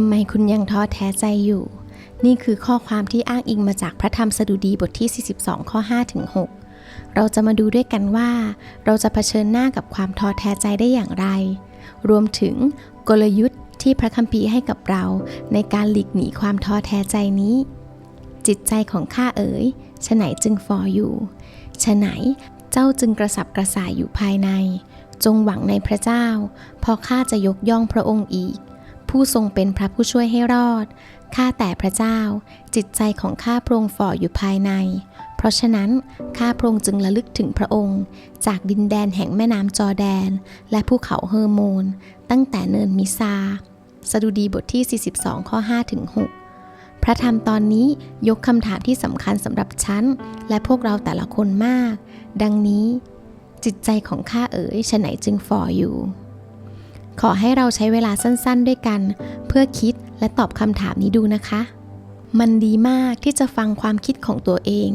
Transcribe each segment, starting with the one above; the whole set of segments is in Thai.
ำไมคุณยังท้อแท้ใจอยู่ นี่คือข้อความที่อ้างอิงมาจากพระธรรมสดุดีบทที่ 42 ข้อ5ถึง6เราจะมาดูด้วยกันว่า เราจะเผชิญหน้ากับความท้อแท้ใจได้อย่างไร รวมถึงกลยุทธ์ที่พระคัมภีร์ให้กับเรา ในการหลีกหนีความท้อแท้ใจนี้ จิตใจของข้าเอ๋ยฉะไหนจึงฟออยู่ฉะไหนเจ้าจึงกระสับกระส่ายอยู่ภายใน จงหวังในพระเจ้าเพราะข้าจะยกย่องพระองค์อีก ผู้ทรงเป็นพระผู้ช่วยให้รอด ข้าแต่พระเจ้า จิตใจของข้าพระองค์ฝ่ออยู่ภายใน เพราะฉะนั้นข้าพระองค์จึงระลึกถึงพระองค์ จากดินแดนแห่งแม่น้ำจอแดน และภูเขาเฮอร์โมน ตั้งแต่เนินมิซา สดุดีบทที่ 42 ข้อ5ถึง6พระธรรมตอนนี้ยกคำถามที่สำคัญสำหรับฉัน และพวกเราแต่ละคนมาก ดังนี้ จิตใจของข้าเอ๋ยฉะไหนจึงฝ่ออยู่ ขอให้เราใช้เวลาสั้นๆ ด้วยกัน เพื่อคิดและตอบคำถามนี้ดูนะคะ มันดีมากที่จะฟังความคิดของตัวเอง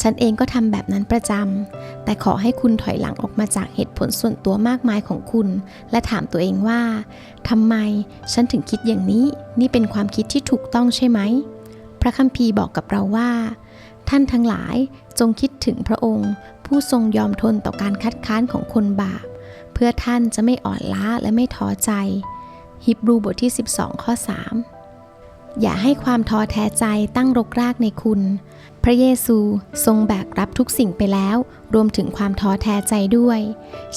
ฉันเองก็ทำแบบนั้นประจำ แต่ขอให้คุณถอยหลังออกมาจากเหตุผลส่วนตัวมากมายของคุณ และถามตัวเองว่าทำไมฉันถึงคิดอย่างนี้ นี่เป็นความคิดที่ถูกต้องใช่ไหม พระคัมภีร์บอกกับเราว่า ท่านทั้งหลายจงคิดถึงพระองค์ ผู้ทรงยอมทนต่อการคัดค้านของคนบาป พื่อท่านจะไม่อ่อนล้าและไม่ท้อใจ ฮิบรูบทที่ 12 ข้อ 3 อย่าให้ความท้อแท้ใจตั้งรกรากในคุณ พระเยซูทรงแบกรับทุกสิ่งไปแล้ว รวมถึงความท้อแท้ใจด้วย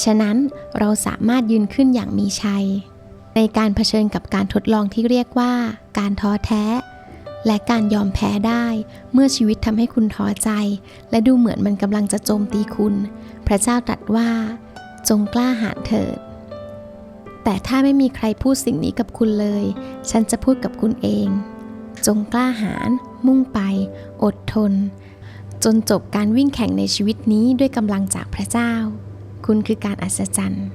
ฉะนั้นเราสามารถยืนขึ้นอย่างมีชัย ในการเผชิญกับการทดลองที่เรียกว่า การท้อแท้ และการยอมแพ้ได้ เมื่อชีวิตทำให้คุณท้อใจ และดูเหมือนมันกำลังจะโจมตีคุณ พระเจ้าตรัสว่า จงกล้าหาญเถิด แต่ถ้าไม่มีใครพูดสิ่งนี้กับคุณเลย ฉันจะพูดกับคุณเอง จงกล้าหาญมุ่งไป อดทน จนจบการวิ่งแข่งในชีวิตนี้ด้วยกำลังจากพระเจ้า คุณคือการอัศจรรย์